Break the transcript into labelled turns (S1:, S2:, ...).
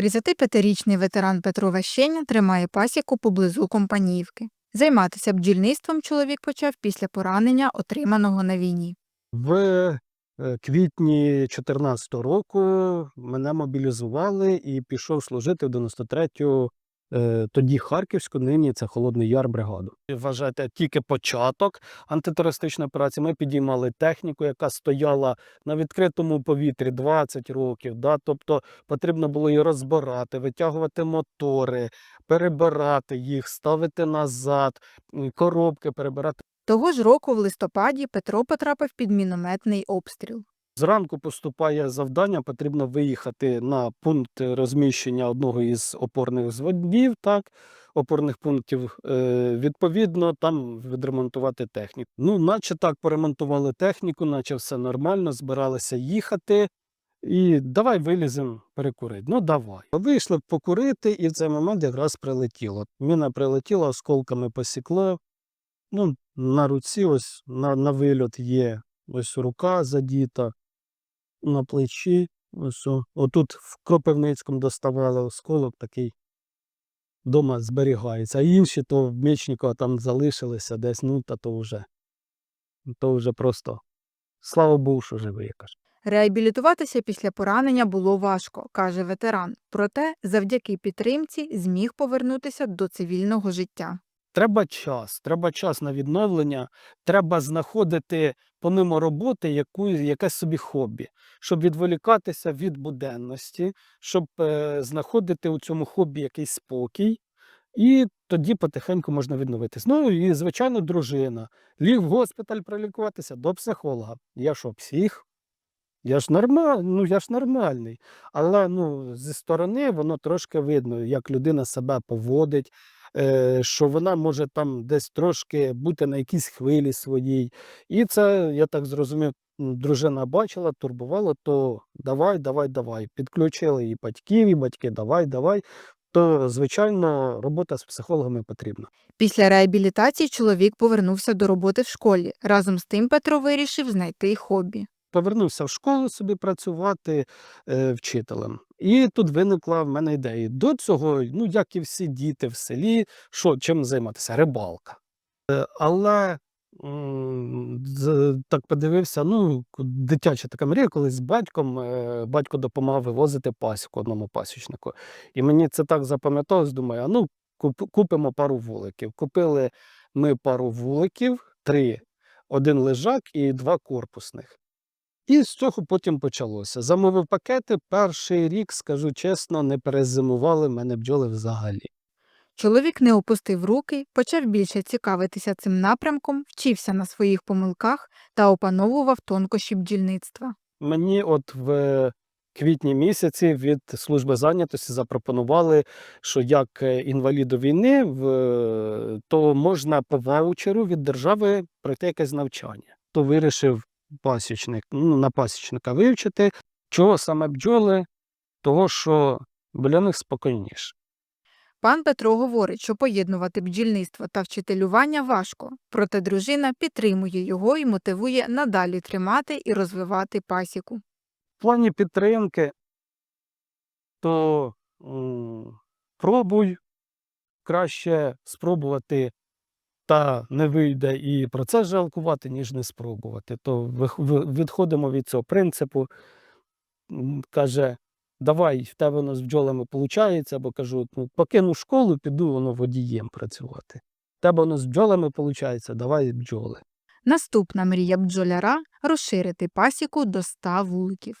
S1: 35-річний ветеран Петро Ващеня тримає пасіку поблизу Компаніївки. Займатися бджільництвом чоловік почав після поранення, отриманого на війні.
S2: В е, квітні 2014 року мене мобілізували і пішов служити в 93-ю, е, тоді Харківську, нині це Холодний Яр бригаду. Вважайте, тільки початок антитерористичної операції. Ми підіймали техніку, яка стояла на відкритому повітрі 20 років. Да? Тобто потрібно було її розбирати, витягувати мотори, перебирати їх, ставити назад, коробки перебирати.
S1: Того ж року, в листопаді, Петро потрапив під мінометний обстріл.
S2: Зранку поступає завдання, потрібно виїхати на пункт розміщення одного із опорних зводів, так, опорних пунктів. Е, відповідно, там відремонтувати техніку. Ну, наче так поремонтували техніку, наче все нормально, збиралися їхати. І давай виліземо перекурити. Ну, давай. Вийшли покурити, і в цей момент якраз прилетіло. Міна прилетіла, осколками посікло. Ну, на руці, ось на, на вильот є ось рука задіта, на плечі. Ось. Отут в Кропивницькому доставали осколок такий. Дома зберігається. А інші то в Мечникова там залишилися десь, ну та то вже. То вже просто. Слава Богу, що живий, я.
S1: Реабілітуватися після поранення було важко, каже ветеран. Проте, завдяки підтримці, зміг повернутися до цивільного життя.
S2: Треба час, треба час на відновлення, треба знаходити помимо роботи яку, якесь собі хобі, щоб відволікатися від буденності, щоб е, знаходити у цьому хобі якийсь спокій, і тоді потихеньку можна відновитись. Ну і, звичайно, дружина. Ліг в госпіталь пролікуватися до психолога. Я що, псих? Я ж нормаль, ну я ж нормальний. Але ну, зі сторони воно трошки видно, як людина себе поводить, е, що вона може там десь трошки бути на якійсь хвилі своїй. І це, я так зрозумів, дружина бачила, турбувала, то давай, давай, давай. Підключили і батьків, і батьки, давай, давай. То, звичайно, робота з психологами потрібна.
S1: Після реабілітації чоловік повернувся до роботи в школі. Разом з тим Петро вирішив знайти хобі.
S2: Повернувся в школу собі працювати е, вчителем. І тут виникла в мене ідея. До цього, ну як і всі діти в селі, що чим займатися? Рибалка. Е, але так подивився, ну, дитяча така мрія, коли з батьком е, батько допомагав вивозити пасіку одному пасічнику. І мені це так запам'яталось, думаю, а ну куп- купимо пару вуликів. Купили ми пару вуликів, три, один лежак і два корпусних. І з цього потім почалося. Замовив пакети. Перший рік, скажу чесно, не перезимували мене бджоли взагалі.
S1: Чоловік не опустив руки, почав більше цікавитися цим напрямком, вчився на своїх помилках та опановував тонкощі бджільництва.
S2: Мені от в квітні місяці від служби зайнятості запропонували, що як е, інваліду війни, то можна по ваучеру від держави пройти якесь навчання. То вирішив пасічник, ну, на пасічника вивчити. Чого саме бджоли? Того, що біля них спокійніше.
S1: Пан Петро говорить, що поєднувати бджільництво та вчителювання важко, проте дружина підтримує його і мотивує надалі тримати і розвивати пасіку.
S2: В плані підтримки, то м, пробуй краще спробувати, та не вийде і про це жалкувати, ніж не спробувати. То відходимо від цього принципу. Каже, давай в тебе воно з бджолами виходить, або кажу, ну, покину школу, піду воно водієм працювати. В тебе воно з бджолами виходить, давай бджоли.
S1: Наступна мрія бджоляра розширити пасіку до 100 вуликів.